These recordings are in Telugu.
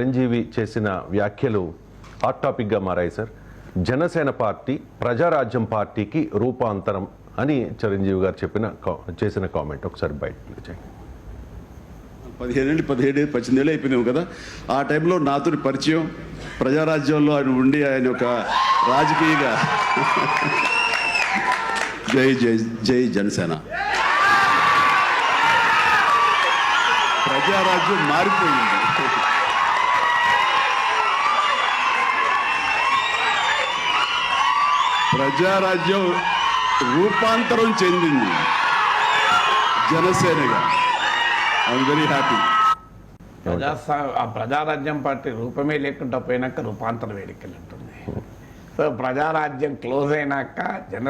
చిరంజీవి చేసిన వ్యాఖ్యలు హాట్ టాపిక్గా మారాయి సార్ జనసేన పార్టీ ప్రజారాజ్యం పార్టీకి రూపాంతరం అని చిరంజీవి గారు చెప్పిన కా- చేసిన కామెంట్ ఒకసారి బయట పదిహేనేళ్ళు పదిహేడు పద్దెనిమిది అయిపోయినావు కదా. ఆ టైంలో నాతో పరిచయం ప్రజారాజ్యంలో ఆయన ఉండి ఆయన ఒక రాజకీయగా. జై జై జై జనసేన. ప్రజారాజ్యం మారిపోయింది. ప్రజారాజ్యం రూపాంతరం చెందింది. జనసేనగా. ఐఎమ్ వెరీ హ్యాపీ ప్రజా ఆ ప్రజారాజ్యం పార్టీ రూపమే లేకుండా పోయినాక రూపాంతర వేడికలు ఉంటుంది సో ప్రజారాజ్యం క్లోజ్ అయినాక జన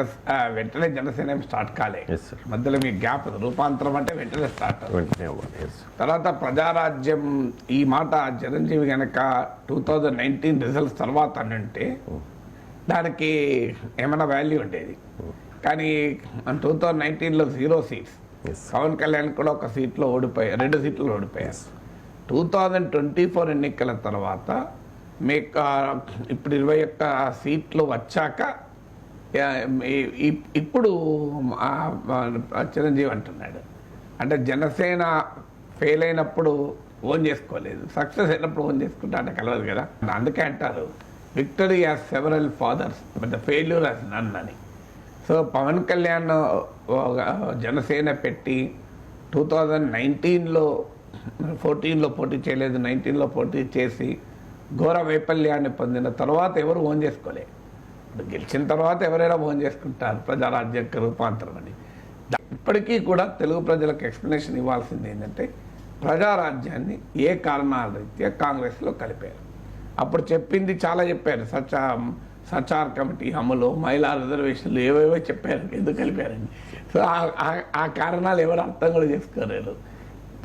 వెంటనే జనసేన స్టార్ట్ కాలే. Yes, sir. మధ్యలో మీ గ్యాప్ రూపాంతరం అంటే వెంటనే స్టార్ట్ తర్వాత ప్రజారాజ్యం ఈ మాట చిరంజీవి గనక టూ థౌజండ్ నైన్టీన్ రిజల్ట్స్ తర్వాత అని ఉంటే దానికి ఏమైనా వాల్యూ ఉండేది కానీ టూ థౌజండ్ నైన్టీన్లో జీరో సీట్స్. పవన్ కళ్యాణ్ కూడా ఒక సీట్లో ఓడిపోయారు రెండు సీట్లు ఓడిపోయారు టూ థౌజండ్ ట్వంటీ ఫోర్ ఎన్నికల తర్వాత మీకు ఇప్పుడు ఇరవై ఒక్క సీట్లు వచ్చాక ఇప్పుడు చిరంజీవి అంటున్నాడు. అంటే జనసేన ఫెయిల్ అయినప్పుడు ఓన్ చేసుకోలేదు. సక్సెస్ అయినప్పుడు ఓన్ చేసుకుంటే అంటే కలవదు కదా. అందుకే అంటారు. Victory has several fathers but the failure has none అని సో పవన్ కళ్యాణ్ జనసేన పెట్టి టూ థౌజండ్ నైన్టీన్లో ఫోర్టీన్లో పోటీ చేయలేదు నైన్టీన్లో పోటీ చేసి ఘోర వైఫల్యాన్ని పొందిన తర్వాత ఎవరు ఓన్ చేసుకోలే ఇప్పుడు గెలిచిన తర్వాత ఎవరైనా ఓన్ చేసుకుంటారు ప్రజారాజ్యక రూపాంతరం అని ఇప్పటికీ కూడా తెలుగు ప్రజలకు ఎక్స్ప్లెనేషన్ ఇవ్వాల్సింది ఏంటంటే ప్రజారాజ్యాన్ని ఏ కారణాల రీత్యా కాంగ్రెస్లో కలిపారు అప్పుడు చెప్పింది చాలా చెప్పారు. సచా సచార్ కమిటీ అమలు మహిళా రిజర్వేషన్లు ఏవేవో చెప్పారు ఎందుకు కలిపారని. సో ఆ- ఆ- కారణాలు ఎవరు అర్థం కూడా చేసుకోలేరు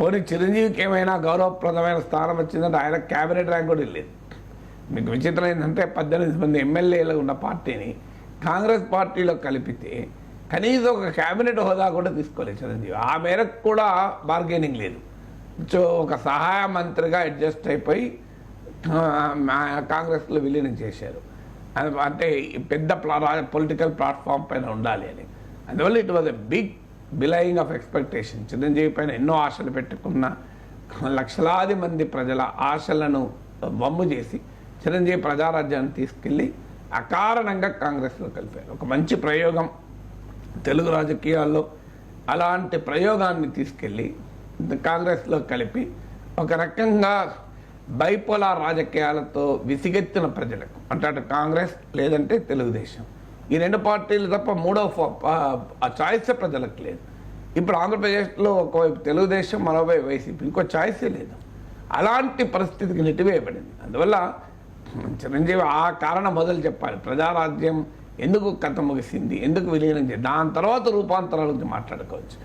పోనీ చిరంజీవికి ఏమైనా గౌరవప్రదమైన స్థానం వచ్చిందంటే ఆయన క్యాబినెట్ ర్యాంక్ కూడా వెళ్ళేది. మీకు విచిత్రం ఏంటంటే పద్దెనిమిది మంది ఎమ్మెల్యేలు ఉన్న పార్టీని కాంగ్రెస్ పార్టీలో కలిపితే కనీసం ఒక క్యాబినెట్ హోదా కూడా తీసుకోలేదు చిరంజీవి. ఆ మేరకు కూడా బార్గెనింగ్ లేదు. సో ఒక సహాయ మంత్రిగా అడ్జస్ట్ అయిపోయి కాంగ్రెస్లో విలీనం చేశారు. అది- అంటే పెద్ద పొలిటికల్ ప్లాట్ఫామ్ పైన ఉండాలి అని. అందువల్ల it was a big belying of expectation Chiranjeevi పైన ఎన్నో ఆశలు పెట్టుకున్న లక్షలాది మంది ప్రజల ఆశలను వమ్ము చేసి చిరంజీవి ప్రజారాజ్యాన్ని తీసుకెళ్ళి అకారణంగా కాంగ్రెస్లో కలిపారు. ఒక మంచి ప్రయోగం తెలుగు రాజకీయాల్లో అలాంటి ప్రయోగాన్ని తీసుకెళ్ళి కాంగ్రెస్లో కలిపి ఒక రకంగా బైపోలార్ రాజకీయాలతో విసిగెత్తిన ప్రజలకు అంటే అటు కాంగ్రెస్ లేదంటే తెలుగుదేశం. ఈ రెండు పార్టీలు తప్ప మూడో ఆ- చాయిస్ ప్రజలకు లేదు. ఇప్పుడు ఆంధ్రప్రదేశ్లో ఒకవైపు తెలుగుదేశం మరోవైపు వైసీపీ. ఇంకో చాయిసే లేదు. అలాంటి పరిస్థితికి నెట్టివేయబడింది. అందువల్ల చిరంజీవి ఆ కారణం మొదలు చెప్పాలి. ప్రజారాజ్యం ఎందుకు కథ ముగిసింది? ఎందుకు విలీనం చేసి దాని తర్వాత రూపాంతరాల గురించి మాట్లాడుకోవచ్చు.